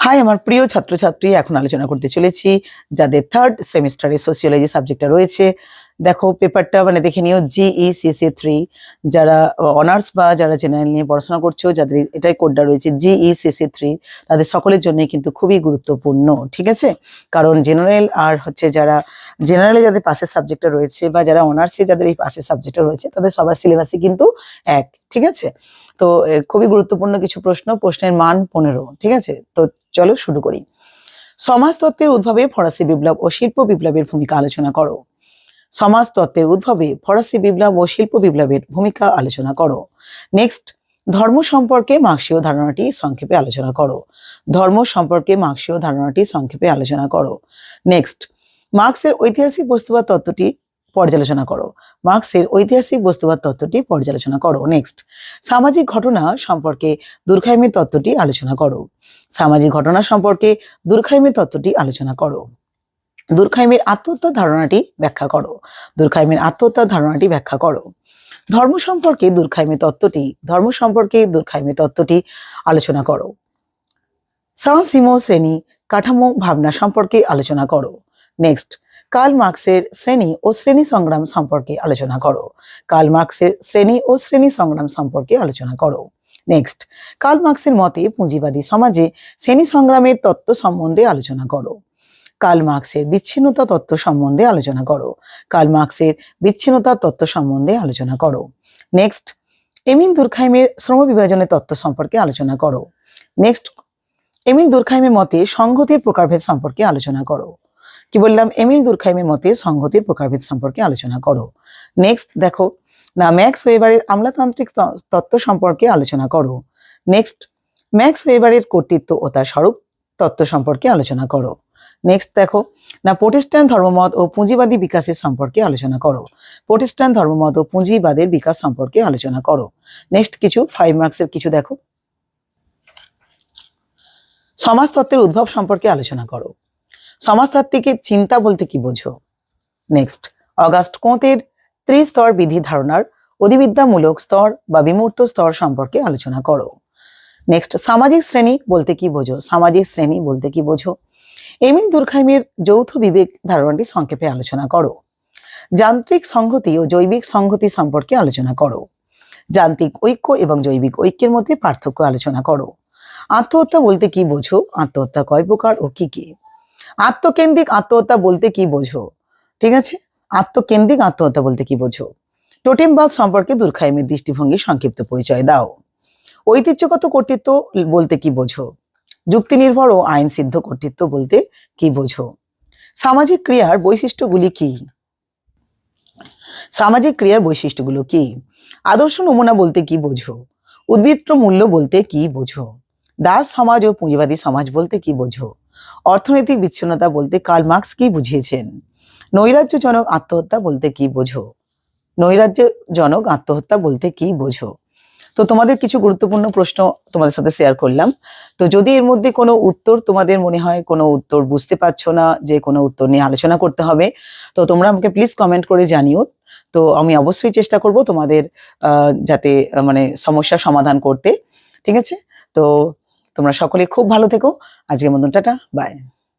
High আমার প্রিয় ছাত্রছাত্রী এখন আলোচনা করতে চলেছি যাদের থার্ড সেমিস্টারে সোসিওলজি সাবজেক্টটা রয়েছে। দেখো পেপারটা মানে দেখে নিও জিই সিসি থ্রি যারা অনার্স বা যারা জেনারেল নিয়ে পড়াশোনা করছ, যাদের এটাই কোডটা রয়েছে জিই সিসি থ্রি তাদের সকলের জন্যই কিন্তু খুবই গুরুত্বপূর্ণ, ঠিক আছে? কারণ জেনারেল আর হচ্ছে যারা জেনারেলে যাদের পাশের সাবজেক্টটা রয়েছে বা যারা অনার্সে যাদের এই পাশের সাবজেক্টটা রয়েছে, তাদের সবার সিলেবাসই কিন্তু এক, ঠিক আছে? তো খুবই গুরুত্বপূর্ণ কিছু প্রশ্ন, প্রশ্নের মান পনেরো, ঠিক আছে? তো চলো শুরু করি। সমাজতত্ত্বের উদ্ভবে ফরাসি বিপ্লব ও শিল্প বিপ্লবের ভূমিকা আলোচনা করো। সমাজতত্ত্বের উদ্ভবে ফরাসি বিপ্লব ও শিল্প বিপ্লবের ভূমিকা আলোচনা করো। নেক্সট ধর্ম সম্পর্কে মার্ক্সীয় ধারণাটি সংক্ষেপে আলোচনা করো। ধর্ম সম্পর্কে মার্ক্সীয় ধারণাটি সংক্ষেপে আলোচনা করো। নেক্সট মার্ক্সের ঐতিহাসিক বস্তুবাদ তত্ত্বটি পর্যালোচনা করো। মার্ক্সের ঐতিহাসিক বস্তুবাদ তত্ত্বটি পর্যালোচনা করো। নেক্সট সামাজিক ঘটনা সম্পর্কে দুর্খাইমের তত্ত্বটি আলোচনা করো। সামাজিক ঘটনা সম্পর্কে দুর্খাইমের তত্ত্বটি আলোচনা করো। দুর্খাইমের আত্মহত্যার ধারণাটি ব্যাখ্যা করো। দুর্খাইমের আত্মহত্যার ধারণাটি ব্যাখ্যা করো। ধর্ম সম্পর্কে দুর্খাইমের তত্ত্বটি, ধর্ম সম্পর্কে দুর্খাইমের তত্ত্বটি আলোচনা করো। সাহসিমো শ্রেণি, কাঠামো ভাবনা সম্পর্কে আলোচনা করো। নেক্সট, কার্ল মার্কসের শ্রেণি ও শ্রেণি সংগ্রাম সম্পর্কে আলোচনা করো। কার্ল মার্কসের শ্রেণি ও শ্রেণি সংগ্রাম সম্পর্কে আলোচনা করো। নেক্সট, কার্ল মার্কসের মতে পুঁজিবাদী সমাজে শ্রেণি সংগ্রামের তত্ত্ব সম্বন্ধে আলোচনা করো। কার্ল মার্কসের বিচ্ছিন্নতা তত্ত্ব সম্বন্ধে আলোচনা করো। কার্ল মার্কসের বিচ্ছিন্নতা তত্ত্ব সম্বন্ধে আলোচনা করো। নেক্সট এমিন দুর্খাইমের শ্রম বিভাজনের তত্ত্ব সম্পর্কে আলোচনা করো। নেক্সট এমিল দুর্খাইমের মতে সংহতির প্রকারভেদ সম্পর্কে আলোচনা করো। কি বললাম? এমিল দুর্খাইমের মতে সংহতির প্রকারভেদ সম্পর্কে আলোচনা করো। নেক্সট দেখো, না, ম্যাক্স ওয়েবারের আমলাতান্ত্রিক তত্ত্ব সম্পর্কে আলোচনা করো। নেক্সট ম্যাক্স ওয়েবারের কর্তৃত্ব ও তার স্বরূপ তত্ত্ব সম্পর্কে আলোচনা করো। নেক্সট দেখো, না প্রতিষ্ঠান, ধর্মমত ও পুঁজিবাদী বিকাশের সম্পর্কে আলোচনা করো। প্রতিষ্ঠান, ধর্মমত ও পুঁজিবাদের বিকাশ সম্পর্কে আলোচনা করো। নেক্সট কিছু ফাইভ মার্কসের কিছু দেখো। সমাজতত্ত্বের উদ্ভব সম্পর্কে আলোচনা করো। সমাজতাত্ত্বিকের চিন্তা বলতে কি বোঝো? নেক্সট অগাস্ট কোঁতের ত্রিস্তর বিধি ধারণার অধিবিদ্যামূলক স্তর বা বিমূর্ত স্তর সম্পর্কে আলোচনা করো। নেক্সট সামাজিক শ্রেণি বলতে কি বোঝো? সামাজিক শ্রেণি বলতে কি বোঝো? এমিন দুর্খাইমের যৌথ বিবেক ধারণাটি সংক্ষেপে আলোচনা করো। যান্ত্রিক সংহতি ও জৈবিক সংহতি সম্পর্কে আলোচনা করো। যান্ত্রিক ঐক্য এবং জৈবিক ঐক্যের মধ্যে পার্থক্য আলোচনা করো। আত্মহত্যা বলতে কি বোঝো? আত্মহত্যা কয় প্রকার ও কি কি? আত্মকেন্দ্রিক আত্মহত্যা বলতে কি বোঝো? ঠিক আছে? আত্মকেন্দ্রিক আত্মহত্যা বলতে কি বোঝো? টোটেমবাদ সম্পর্কে দুর্খাইমের দৃষ্টিভঙ্গি সংক্ষিপ্ত পরিচয় দাও। ঐতিহ্যগত কর্তৃত্ব বলতে কি বোঝো? যুক্তি নির্ভর ও আইন সিদ্ধ কর্তৃত্ব বলতে কি বোঝো? সামাজিক ক্রিয়ার বৈশিষ্ট্যগুলি কি? সামাজিক ক্রিয়ার বৈশিষ্ট্যগুলো কি? আদর্শ নমুনা বলতে কি বোঝো? উদ্বৃত্ত মূল্য বলতে কি বোঝো? দাস সমাজ ও পুঁজিবাদী সমাজ বলতে কি বোঝো? অর্থনৈতিক বিচ্ছিন্নতা বলতে কার্ল মার্কস কি বুঝিয়েছেন? নৈরাজ্যজনক আত্মহত্যা বলতে কি বোঝো? নৈরাজ্যজনক আত্মহত্যা বলতে কি বোঝো? তো তোমাদের কিছু গুরুত্বপূর্ণ প্রশ্ন তোমাদের সাথে শেয়ার করলাম। তো যদি এর মধ্যে কোনো উত্তর তোমাদের মনে হয়, কোনো উত্তর বুঝতে পারছ না, যে কোনো উত্তর নিয়ে আলোচনা করতে হবে, তো তোমরা আমাকে প্লিজ কমেন্ট করে জানিও। তো আমি অবশ্যই চেষ্টা করব তোমাদের যাতে মানে সমস্যার সমাধান করতে। ঠিক আছে? তো তোমরা সকলে খুব ভালো থেকো। আজকের মতন টাটা বাই